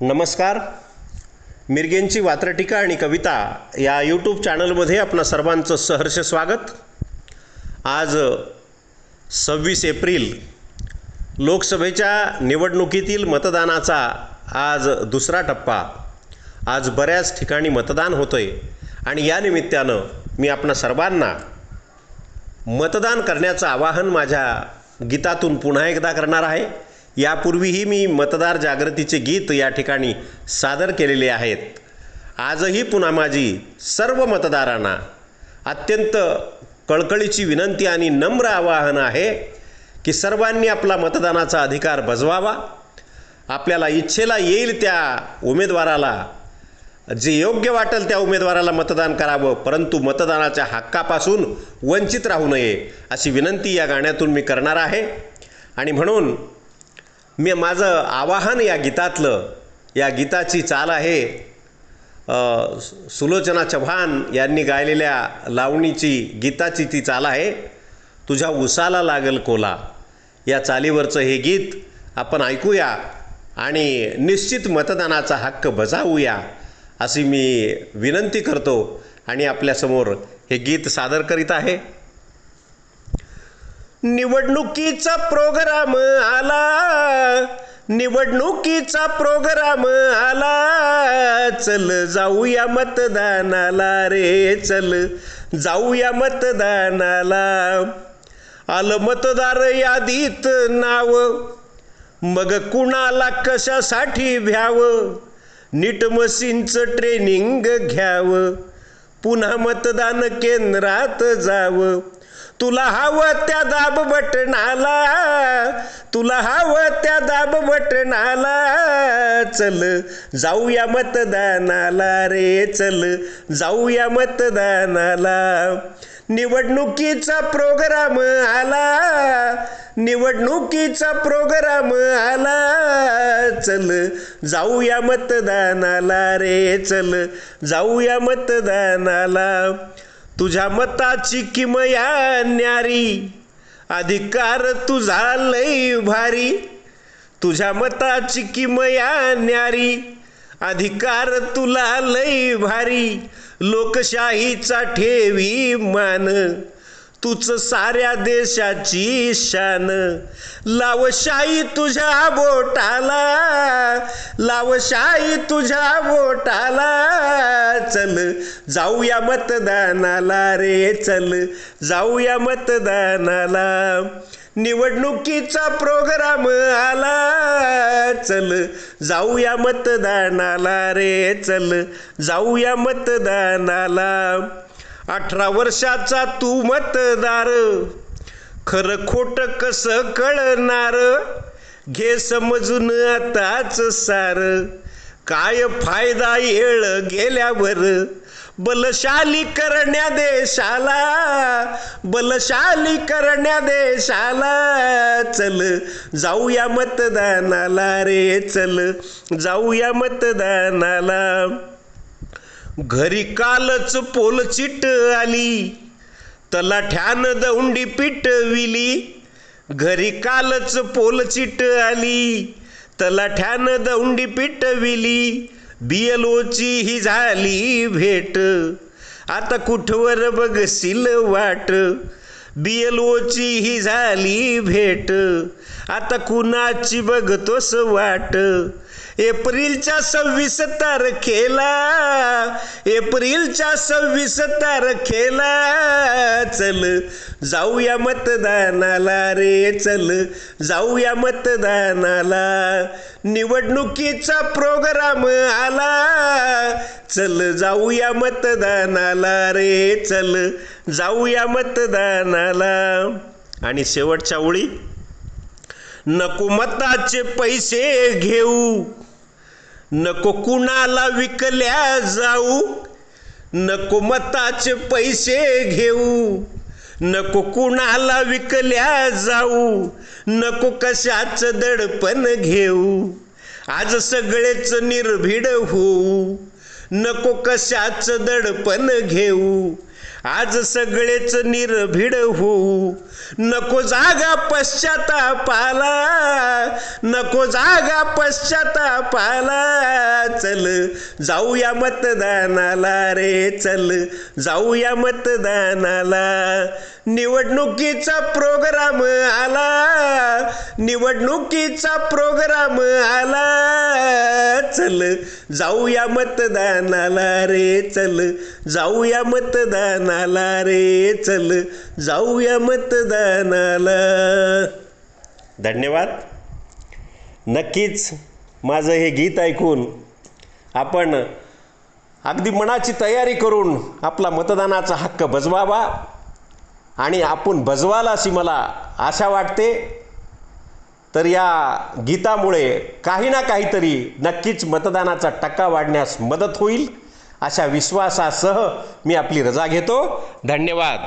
नमस्कार. मिरगेंची वात्रटिका आणि कविता या यूट्यूब चॅनलमध्ये आपणा सर्वांचं सहर्ष स्वागत. आज सव्वीस एप्रिल लोकसभेच्या निवडणुकीतील मतदानाचा आज दुसरा टप्पा. आज बऱ्याच ठिकाणी मतदान होतं आहे आणि या निमित्तानं मी आपणा सर्वांना मतदान करण्याचं आवाहन माझ्या गीतातून पुन्हा एकदा करणार आहे. यापूर्वीही मी मतदार जागृतीचे गीत या ठिकाणी सादर केलेले आहेत. आजही पुन्हा माझी सर्व मतदारांना अत्यंत कळकळीची विनंती आणि नम्र आवाहन आहे की सर्वांनी आपला मतदानाचा अधिकार बजवावा. आपल्याला इच्छेला येईल त्या उमेदवाराला जे योग्य वाटेल त्या उमेदवाराला मतदान करावं परंतु मतदानाच्या हक्कापासून वंचित राहू नये अशी विनंती या गाण्यातून मी करणार आहे. आणि म्हणून मी माझं आवाहन या गीतातलं या गीताची चाल आहे सुलोचना चव्हाण यांनी गायलेल्या लावणीची गीताची ती चाल आहे तुझ्या उसाला लागल कोला. या चालीवरचं हे गीत आपण ऐकूया आणि निश्चित मतदानाचा हक्क बजावूया अशी मी विनंती करतो आणि आपल्यासमोर हे गीत सादर करीत आहे. निवडणुकीचा प्रोग्राम आला. निवडणुकीचा प्रोग्राम आला. चल जाऊया मतदानाला रे चल जाऊया मतदानाला. आलं मतदार यादीत नाव. मग कुणाला कशासाठी भ्यावं? नीट मशीनचं ट्रेनिंग घ्यावं. पुन्हा मतदान केंद्रात जावं. तुला हवं त्या दाब बटणाला तुला हवं त्या दाब बटणाला चल जाऊया मतदानाला रे चल जाऊया मतदानाला. निवडणुकीचा प्रोग्राम आला निवडणुकीचा प्रोग्राम आला चल जाऊया मतदानाला रे चल जाऊया मतदानाला. तुझ्या मताची किमया न्यारी. अधिकार तुझा लय भारी. तुझ्या मताची किमया न्यारी. अधिकार तुला लय भारी. लोकशाहीचा ठेवी मान. तुच साऱ्या देशाची शान. लावशाही तुझ्या बोटाला लावशाही तुझ्या बोटाला. चल जाऊया मतदानाला रे चल जाऊया मतदानाला. निवडणुकीचा प्रोग्राम आला चल जाऊया मतदानाला रे चल जाऊया मतदानाला. अठरा वर्षाचा तू मतदार. खरं खोट कसं कळणार? घे समजून आताच सार. काय फायदा येळ गेल्यावर? बलशाली करण्या देशाला बलशाली करण्या देशाला चल. जाऊया मतदानाला रे चल. जाऊया मतदानाला. घरी कालच पोलचिट आली. तलाठ्यान दौंडी पिटविली. घरी कालच पोलचिट आली. तलाठ्यान दौंडी पिटविली. बियलोची ही झाली भेट. आता कुठवर बघशील वाट? बियलोची ही झाली भेट. आता कुणाची बघतोस वाट? एप्रिलच्या सव्वीस तारखेला एप्रिलच्या सव्वीस तारखेला चल. जाऊया मतदानाला रे चल. जाऊया मतदानाला. निवडणुकीचा प्रोग्राम आला. चल जाऊया मतदानाला रे चल जाऊया मतदानाला. आणि शेवटच्या ओळी. नको मताचे पैसे घेऊ नको कुणाला विकल्या जाऊ नको मताचे पैसे घेऊ नको कुणाला विकल्या जाऊ नको कशाच दडपण घेऊ. आज सगळेच निर्भीड होऊ. नको कशाच दडपण घेऊ. आज सगळेच निर्भीड होऊ. नको जागा पश्चातापाला. नको जागा पश्चातापाला. चल जाऊया मतदानाला रे चल जाऊया मतदानाला. निवडणुकीचा प्रोग्राम आला निवडणुकीचा प्रोग्राम आला. चल जाऊया मतदानाला रे चल जाऊया मतदानाला रे चल जाऊया मतदानाला. धन्यवाद. नक्कीच माझं हे गीत ऐकून आपण अगदी मनाची तयारी करून आपला मतदानाचा हक्क बजवावा आणि आपण बजवाल अशी मला आशा वाटते. तर या गीतामुळे काही ना काहीतरी नक्कीच मतदानाचा टक्का वाढण्यास मदत होईल अशा विश्वासासह मी आपली रजा घेतो. धन्यवाद.